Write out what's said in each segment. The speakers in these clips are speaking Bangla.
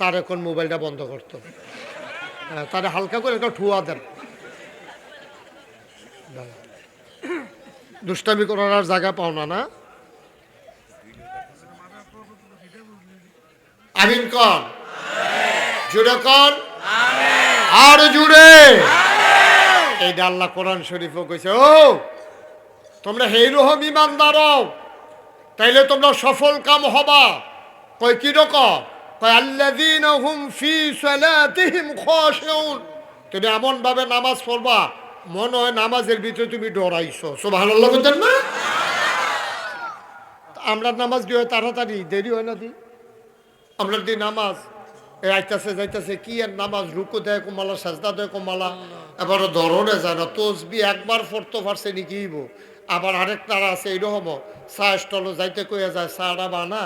তার এখন মোবাইলটা বন্ধ করতো। হ্যাঁ, তারে হালকা করে একটা ঠুয়া দেন। দুষ্টামি করার আর জায়গা পাও না না? আমিন কন জুড়ে কন আর জুড়ে। এইটা আল্লাহ কোরআন শরীফও কইছে ও তোমরা হেরুহম ইমানদার তাইলে তোমরা সফল কাম হবা। কয় কি রকম? আল্লাযীন হুম ফি সালাতিহিম খাশিউন। তুমি এমন ভাবে নামাজ পড়বা, মনে হয় নামাজের ভিতরে তুমি ডরাইছো। সুবহানাল্লাহ বলতেন না? আমরা নামাজ দিয়ে তাড়াতাড়ি, দেরি হয় না দি? আমরা দি নামাজ? আইতাছে যাইতাছে, কি আর নামাজ? রুকু দেয় কমালা, সাজদা দেয় কমালা। এবার ধরনে যায় না, তসবি একবার পড়তে পারছে নি কিব আবার আরেক তারা আছে এইরকম চা স্টল যাইতে কইয়া যায় চাটা বানা,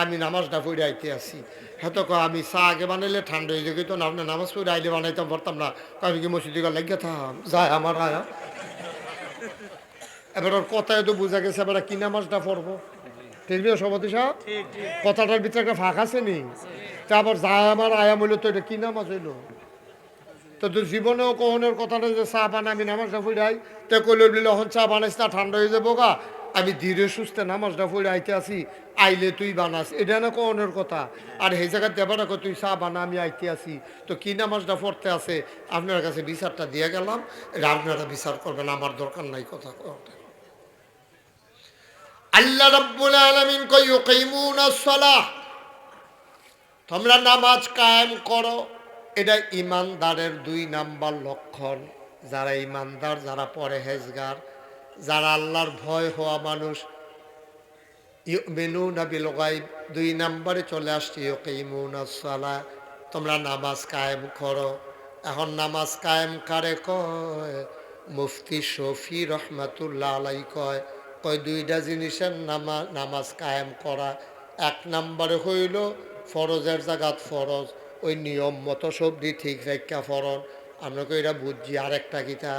আমি নামাজটা পড়ে আইতে আসি। হ্যাঁ কয় আমি চা আগে বানাইলে ঠান্ডা হয়ে যেত না আপনি নামাজ পড়ে আইলে বানাইতাম পারতাম না। আমি কি মসজিদে গা লাগিয়ে থাম। যায় আমার আয়া এবার ওর কথায় তো বোঝা গেছে এবার কি নামাজটা পড়ব। ঠিক না সভাপতি সাহেব? কথাটার ভিতরে একটা ফাঁক আছে নি? তা আবার যায় আমার আয়া হইল তো এটা কি নামাজ হইল? তো তোর জীবনেও কখনের কথাটা যে চা বানা আমি নামাজটা ফুড়াই তো কইল বলিল এখন চা বানাইস না ঠান্ডা হয়ে যাব গা। আমি ধীরে সুস্থে নামাজটা ফুড়ে আইতে আসি আইলে তুই বানাস। এটা না কখনের কথা। আর এই জায়গায় দেবা না তুই চা বানা, আমি আইতে আসি তো কি নামাজটা পড়তে আছে? আপনার কাছে বিচারটা দিয়ে গেলাম। আপনারা বিচার করবেন, আমার দরকার নাই কথা আল্লাহ রব্বুল আলামিন তোমরা নামাজ কায়েম করো। এটা ইমানদারের দুই নাম্বার লক্ষণ। যারা ইমানদার, যারা পরেহেজগার যারা আল্লাহর ভয় হওয়া মানুষ মেনু নাবিল গাইব দুই নাম্বারে চলে আসছে ইউকিমুনাস সালাহ তোমরা নামাজ কায়েম করো। এখন নামাজ কায়েম কারে কয়? মুফতি শফি রহমাতুল্লাহ আলাই কয় কয় দুইটা জিনিসের নামা, নামাজ কায়েম করা। এক নম্বরে হইল ফরজের জাগাত ফরজ, ওই নিয়ম মতো সবজি ঠিক রেখা ফরন আমরা কই এটা বুঝছি আরেকটা কিতা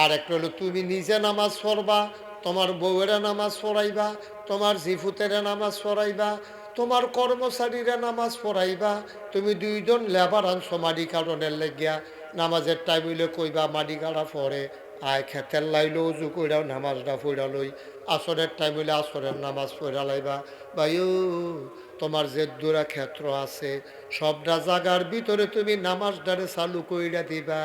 আর একটা হলো, তুমি নিজে নামাজ পড়বা, তোমার বউয়েরা নামাজ পড়াইবা, তোমার জিফুতেরা নামাজ পড়াইবা, তোমার কর্মচারীরা নামাজ পড়াইবা, তুমি দুইজন লেবার আনছো মাটি কারণের লেগিয়া নামাজের টাইম হইলে কইবা, মাটি কাড়া পড়ে, আয় খেতের লাইলো, উজু কইরাও নামাজটা পড়া লই, আসরের টাইম হইলে আসরের নামাজ পড়া লাইবা বাইও তোমার যে দূরা ক্ষেত্র আছে, সবটা জাগার ভিতরে তুমি নামাজটারে চালু কইরা দিবা,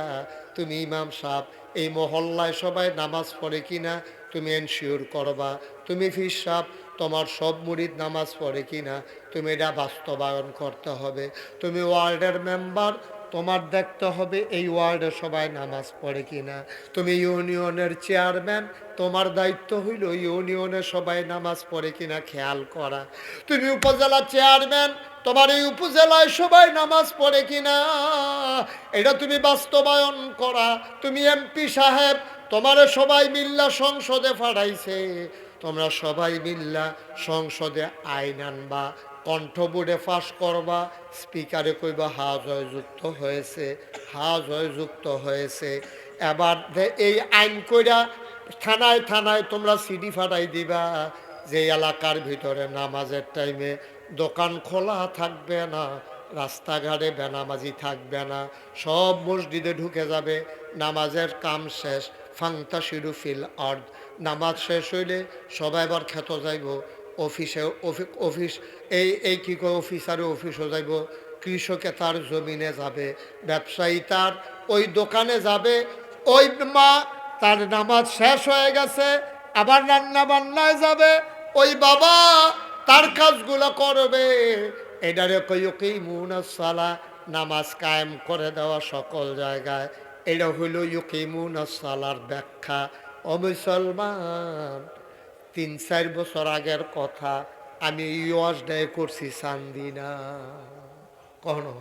তুমি ইমাম সাহ এই মহল্লায় সবাই নামাজ পড়ে কি না তুমি এনশিওর করবা। তুমি ফিরসাপ তোমার সব মুড়িদ নামাজ পড়ে কি না তুমি এটা বাস্তবায়ন করতে হবে। তুমি ওয়ার্ল্ডের মেম্বার তোমার দেখতে হবে এই ওয়ার্ডে সবাই নামাজ পড়ে কিনা। তুমি ইউনিয়নের চেয়ারম্যান, তোমার দায়িত্ব হইল ইউনিয়নে সবাই নামাজ পড়ে কিনা খেয়াল করা। তুমি উপজেলা চেয়ারম্যান, তোমার এই উপজেলায় সবাই নামাজ পড়ে কিনা। এটা তুমি বাস্তবায়ন করা। তুমি এমপি সাহেব, তোমার সবাই মিল্লা সংসদে ফাড়াইছে। তোমরা সবাই মিল্লা সংসদে আইন আনবা। কণ্ঠবোর্ডে ফাঁস করবা, স্পিকারে কইবা, হা, জয়যুক্ত হয়েছে, হা, জয়যুক্ত হয়েছে। এবার এই আইন কইরা থানায় থানায় তোমরা সিডি ফাটাই দিবা, যে এলাকার ভিতরে নামাজের টাইমে দোকান খোলা থাকবে না, রাস্তাঘাটে বেনামাজি থাকবে না, সব মসজিদে ঢুকে যাবে, নামাজের কাম শেষ ফাংতা শিরুফিল আর্দ। নামাজ শেষ হইলে সবাই এবার খেত যাইব অফিসে, অফি- অফিস, এই এই কী কয় অফিসারে অফিসও যাইব? কৃষকে তার জমিনে যাবে, ব্যবসায়ী তার ওই দোকানে যাবে। ওই মা তার নামাজ শেষ হয়ে গেছে, আবার রান্না বান্নায় যাবে। ওই বাবা তার কাজগুলো করবে। এটারে কই মুনাসালা নামাজ কায়েম করে দেওয়া সকল জায়গায়। এটা হইল ইউকিমুনাসালার ব্যাখ্যা। ও মুসলমান তিন চার বছর আগের কথা আমি ইউয়াস ডায় করছি চান্দিনা কখনো?